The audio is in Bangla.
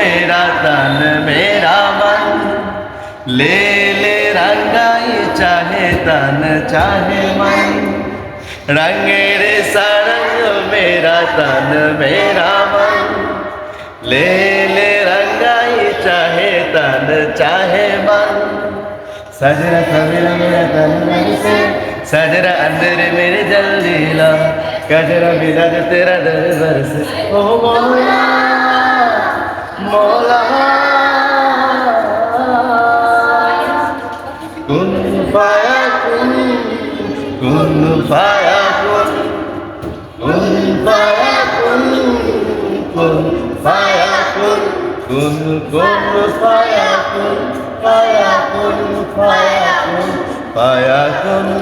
मेरा तन मेरा मन। ले ले रंगाई चाहे तन चाहे मन। रंगे रे सरंग मेरा तन मेरा मन। ले ले रंगाई चाहे तन चाहे मन। सजरा सवेरा मेरा तन मन से। सजरा अंदर मेरे जल्दी ला कजरा मिला तेरा दर बरस ओ मोला মোলা কোন পায়া কোন কোন পায়া কোন কোন পায়া কোন কোন পায়া কোন কোন কোন পায়া কোন পায়া কোন পায়া কোন